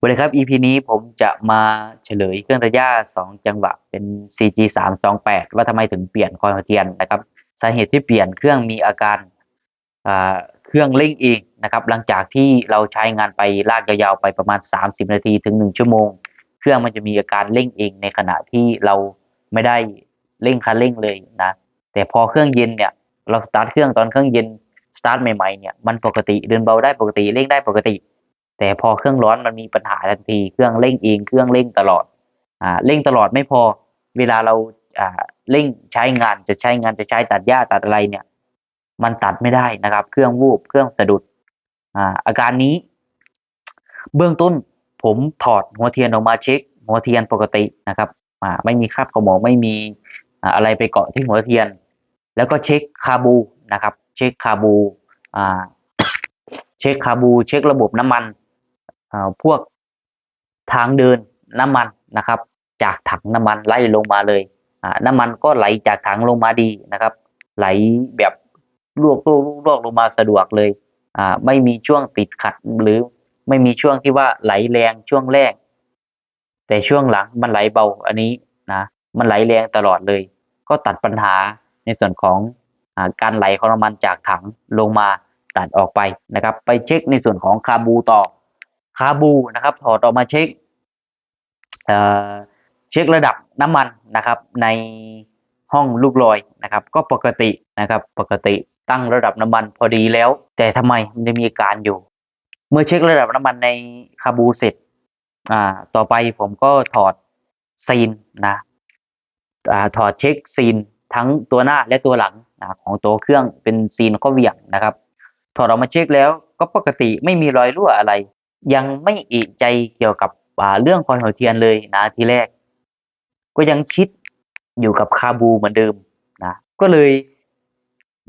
สวัสดีครับ EP นี้ผมจะมาเฉลยเครื่องตัดหญ้า 2 จังหวะเป็น CG 3 2 8ว่าทำไมถึงเปลี่ยนคอยหัวเทียนนะครับ สาเหตุที่เปลี่ยนเครื่องมีอาการเครื่องเร่งเองนะครับ หลังจากที่เราใช้งานไปลากยาวๆไปประมาณ 30 นาทีถึง 1 ชั่วโมง เครื่องมันจะมีอาการเร่งเองในขณะที่เราไม่ได้เร่งคันเร่งเลยนะ แต่พอเครื่องเย็นเนี่ยเราสตาร์ทเครื่องตอนเครื่องเย็นสตาร์ทใหม่ๆเนี่ยมันปกติเดินเบาได้ปกติเร่งได้ปกติ แต่พอเครื่องร้อนมันมีปัญหาทันที เครื่องเร่งเองเครื่องเร่งตลอดอ่าเร่งตลอดไม่พอ เวลาเราอ่าเร่งใช้งานจะใช้งานจะใช้ตัดหญ้าตัดอะไรเนี่ย มันตัดไม่ได้นะครับ เครื่องวูบเครื่องสะดุดอ่าอาการนี้ เบื้องต้นผมถอดหัวเทียนออกมาเช็ค หัวเทียนปกตินะครับอ่าไม่มีคราบขมองไม่มีอะไรไปเกาะที่หัวเทียน แล้วก็เช็คคาบูนะครับ เช็คคาบูอ่าเช็คคาบู เช็คระบบน้ำมัน พวกทางเดินน้ำมันนะครับ จากถังน้ำมันไหลลงมาเลยน้ำมันก็ไหลจากถังลงมาดีนะครับ ไหลแบบลวกลวกลวกลงมาสะดวกเลยไม่มีช่วงติดขัดหรือไม่มีช่วงที่ว่าไหลแรงช่วงแรก แต่ช่วงหลังมันไหลเบาอันนี้นะมันไหลแรงตลอดเลย ก็ตัดปัญหาในส่วนของอการไหลของน้ำมันจากถังลงมาตัดออกไปนะครับ ไปเช็คในส่วนของคาบูต่อ คาบูนะครับ ถอดออกมาเช็คเอ่อเช็คระดับน้ำมันนะครับ ในห้องลูกลอยนะครับ ก็ปกตินะครับ ปกติตั้งระดับน้ำมันพอดีแล้ว แต่ทำไมมันจะมีอาการอยู่ เมื่อเช็คระดับน้ำมันในคาบูเสร็จอ่าต่อไปผมก็ถอดซีนนะอ่าถอดเช็คซีนทั้งตัวหน้าและตัวหลังนะของตัวเครื่องเป็นซีนข้อเหวี่ยงนะครับ ถอดออกมาเช็คแล้วก็ปกติไม่มีรอยรั่วอะไร ยังไม่เอกใจเกี่ยวกับเรื่องคอยหัวเทียนเลยนะทีแรก ก็ยังคิดอยู่กับคาบูเหมือนเดิมนะก็เลย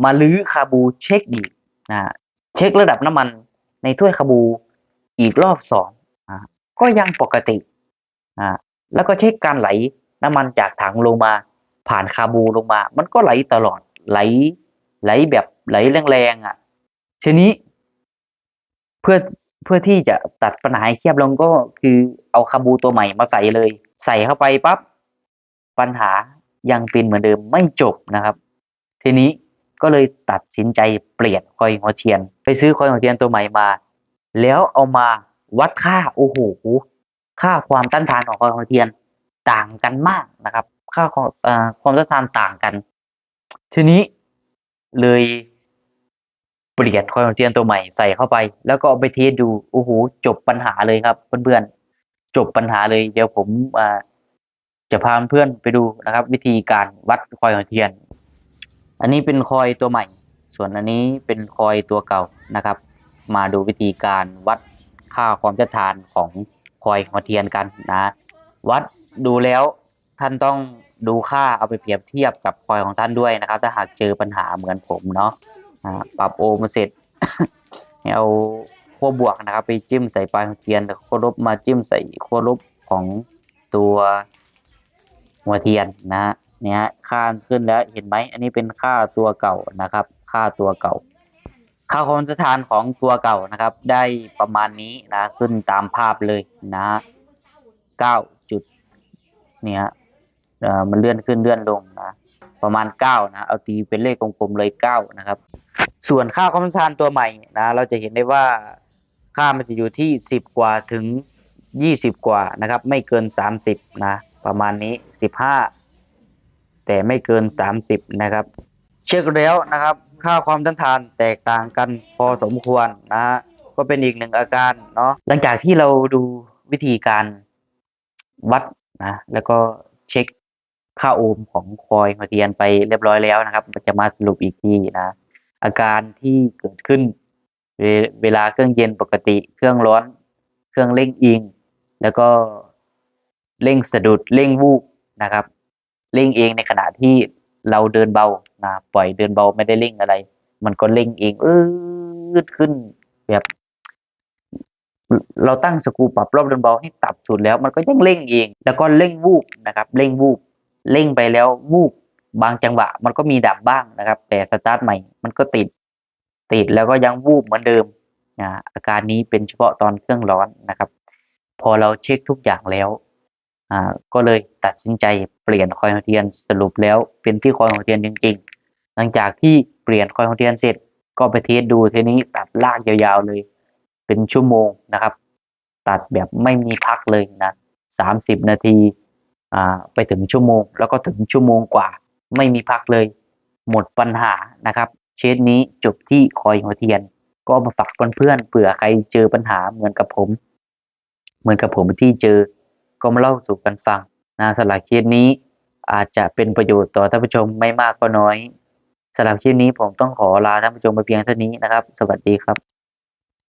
มาลื้อคาบูเช็คอีกนะเช็คระดับน้ำมันในถ้วยคาบูอีกรอบสองอ่าก็ยังปกติอ่าแล้วก็เช็คการไหลน้ำมันจากถังลงมา ผ่านคาบูลงมา มันก็ไหลตลอดไหลไหลแบบไหลแรงๆอะทีนี้เพื่อ เพื่อที่จะตัดปัญหาให้เทียบลงก็คือเอาคาบูตัวใหม่มาใส่เลย ใส่เข้าไปปั๊บปัญหายังเป็นเหมือนเดิมไม่จบนะครับ ทีนี้ก็เลยตัดสินใจเปลี่ยนคอยหัวเทียน ไปซื้อคอยหัวเทียนตัวใหม่มา แล้วเอามาวัดค่าโอ้โหค่าความต้านทานของคอยหัวเทียนต่างกันมากนะครับ ค่าความต้านทานต่างกัน ทีนี้เลย เปลี่ยนคอยเทียนตัวใหม่ใส่เข้าไป แล้วก็เอาไปเทสดูโอ้โหจบปัญหาเลยครับ เพื่อนๆจบปัญหาเลยเดี๋ยวผมจะพาเพื่อนไปดูนะครับ วิธีการวัดคอยหัวเทียน อันนี้เป็นคอยตัวใหม่ ส่วนอันนี้เป็นคอยตัวเก่านะครับ มาดูวิธีการวัดค่าความต้านทานของคอยหัวเทียนกันนะ วัดดูแล้วท่านต้องดูค่าเอาไปเปรียบเทียบกับคอยของท่านด้วยนะครับ ถ้าหากเจอปัญหาเหมือนผมเนาะ ปรับโอห์มเสร็จให้เอาขั้วบวกนะครับ ไปจิ้มใส่ปลายหัวเทียนแล้วขั้วลบมาจิ้มใส่ขั้วลบของตัวหัวเทียนนะฮะเนี่ยฮะค่าขึ้นแล้วเห็นไหมอันนี้เป็นค่าตัวเก่านะครับ ค่าตัวเก่า ค่าความต้านทานของตัวเก่านะครับ ได้ประมาณนี้นะขึ้นตามภาพเลยนะเก้าจุดเนี่ยอ่อมันเลื่อนขึ้นเลื่อนลงนะประมาณเก้านะ เอาตีเป็นเลขกลมๆเลยเก้านะครับ ส่วนค่าความต้านทานตัวใหม่นะเราจะเห็นได้ว่าค่ามันจะอยู่ที่สิบกว่าถึงยี่สิบกว่านะครับ ไม่เกินสามสิบนะประมาณนี้สิบห้าแต่ไม่เกินสามสิบนะครับ เช็คแล้วนะครับ ค่าความต้านทานแตกต่างกันพอสมควรนะฮะก็เป็นอีกหนึ่งอาการเนาะหลังจากที่เราดูวิธีการวัดนะแล้วก็เช็คค่าโอห์มของคอยหัวเทียนไปเรียบร้อยแล้วนะครับจะมาสรุปอีกทีนะ อาการที่เกิดขึ้นเวเวลาเครื่องเย็นปกติ เครื่องร้อน เครื่องเร่งอิง แล้วก็เร่งสะดุดเร่งวูบนะครับเร่งเองในขณะที่เราเดินเบานะปล่อยเดินเบาไม่ได้เร่งอะไร มันก็เร่งเองเออขึ้นแบบเราตั้งสกูปรับรอบเดินเบาให้ต่ำสุดแล้ว มันก็ยังเร่งเอง แล้วก็เร่งวูบนะครับ เร่งวูบเร่งไปแล้ววูบ บางจังหวะมันก็มีดับบ้างนะครับ แต่สตาร์ทใหม่มันก็ติด ติดแล้วก็ยังวูบเหมือนเดิมนะอาการนี้เป็นเฉพาะตอนเครื่องร้อนนะครับ พอเราเช็คทุกอย่างแล้วอ่าก็เลยตัดสินใจเปลี่ยนคอยหัวเทียนสรุปแล้วเป็นที่คอยหัวเทียนจริง ๆ หลังจากที่เปลี่ยนคอยหัวเทียนเสร็จ ก็ไปเทสดูทีนี้ตัดลากยาวๆเลย เป็นชั่วโมงนะครับ ตัดแบบไม่มีพักเลยนะสามสิบนาทีอ่าไปถึงชั่วโมง แล้วก็ถึงชั่วโมงกว่า ไม่มีพักเลย หมดปัญหานะครับเคสนี้จบที่คอยหัวเทียน ก็มาฝากเพื่อนๆเผื่อใครเจอปัญหาเหมือนกับผม เหมือนกับผมที่เจอ ก็มาเล่าสู่กันฟังนะสำหรับเคสนี้อาจจะเป็นประโยชน์ต่อท่านผู้ชมไม่มากก็น้อยสำหรับคลิปนี้ผมต้องขอลาท่านผู้ชมไปเพียงเท่านี้นะครับ สวัสดีครับ